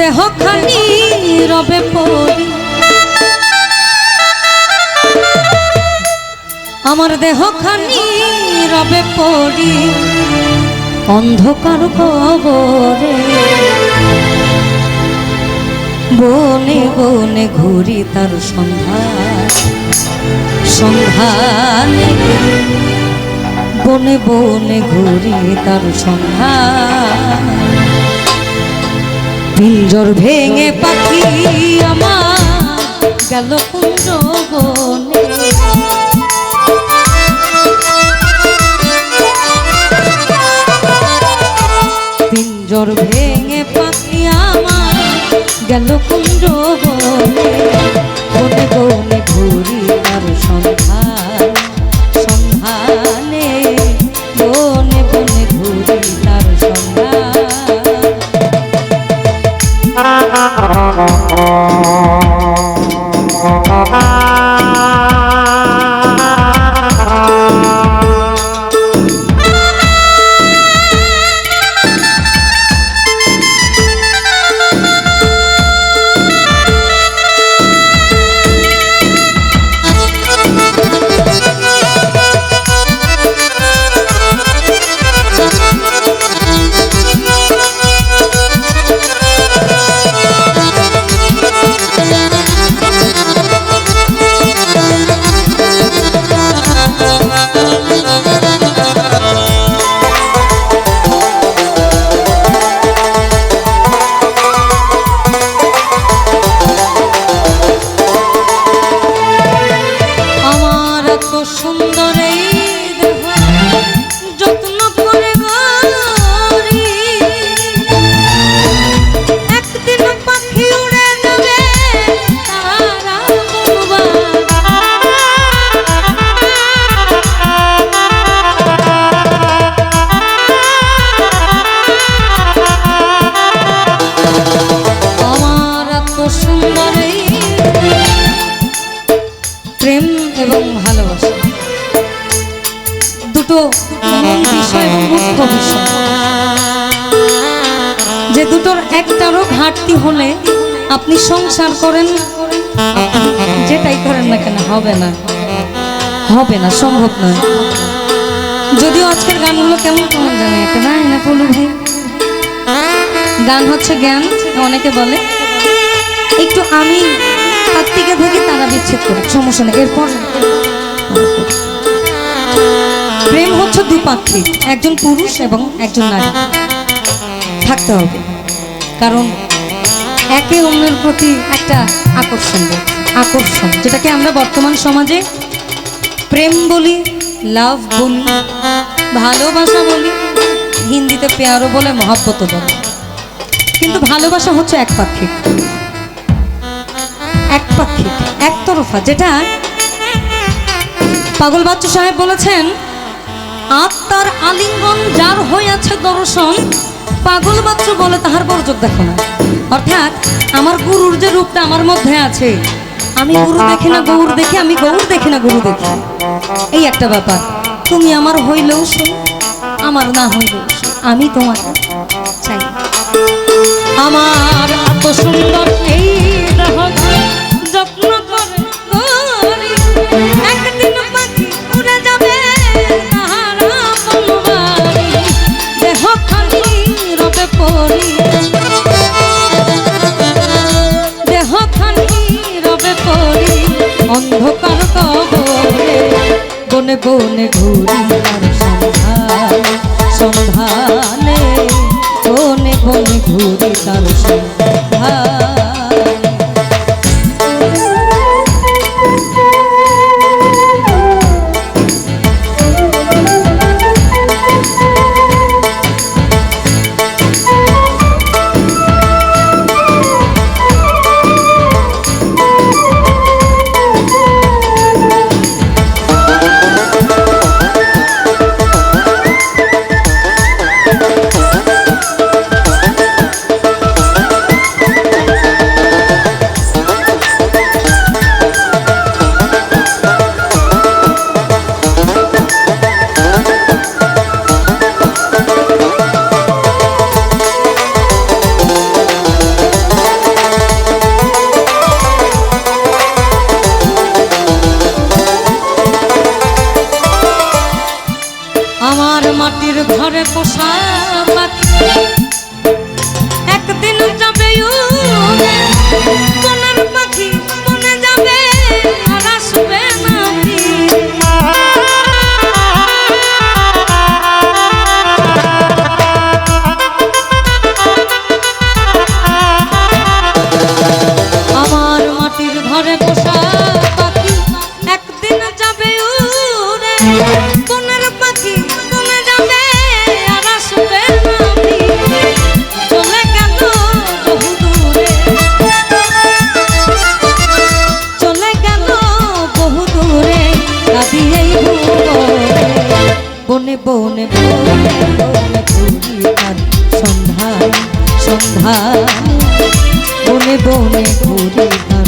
দেহ খানি রবে পড়ি আমার দেহ খানি রবে পড়ি অন্ধকার কবরে বনে বনে ঘুরি তার সন্ধান সন্ধানে বনে বনে ঘুরি তার সন্ধান পিঞ্জর ভেঙে পাখি আমার গেল কুঞ্জ বনে পিঞ্জর ভেঙে পাখি আমার গেল কুঞ্জ একটারও ঘাটতি হলে আপনি সংসার করেন। যেটাই করেন না কেন, হবে না। হবে না, সম্ভব নয়। যদিও আজকের গানগুলো কেমন কেমন জানে একটা না না পলু ভাই। গান হচ্ছে জ্ঞান, অনেকে বলে। একটু আমি কার্তিকে থেকে তারা বিচ্ছেদ করে সমস্যা নেই, এরপর। প্রেম হচ্ছে দুপাক্ষিক একজন পুরুষ এবং একজন নারী। থাকতে হবে। কারণ একে অন্যের প্রতি একটা আকর্ষণ আকর্ষণ, যেটাকে আমরা বর্তমান সমাজে প্রেম বলি লাভ বলি, ভালোবাসা বলি, হিন্দিতে পেয়ারও বলে মহাব্বত বলে। কিন্তু ভালোবাসা হচ্ছে একপাক্ষিক একপাক্ষিক একতরফা যেটা পাগল বাচ্চু সাহেব বলেছেন, আত্মার আলিঙ্গন যার হয়ে আছে দর্শন পাগল বাচ্চা বলে তাহার বরযোগ দেখো না। অর্থাৎ আমার গুরুর যে রূপটা আমার মধ্যে আছে, আমি গুরু দেখি না, গৌর দেখি, আমি গৌর দেখি না, গুরু দেখি। এই একটা ব্যাপার, তুমি আমার হইলেও সে, আমার না হইলেও সে, আমি তোমাকে চাই। আমার এত সুন্দর এই বনে ঘুরি। আমার মাটির ঘরে পোষা একদিন যাবে পাখি। Oh, dear.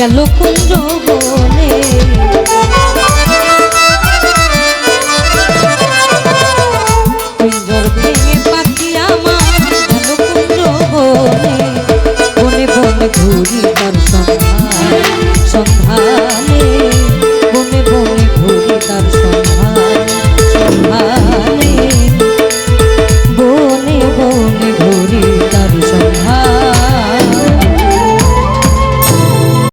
গেল কুঞ্জ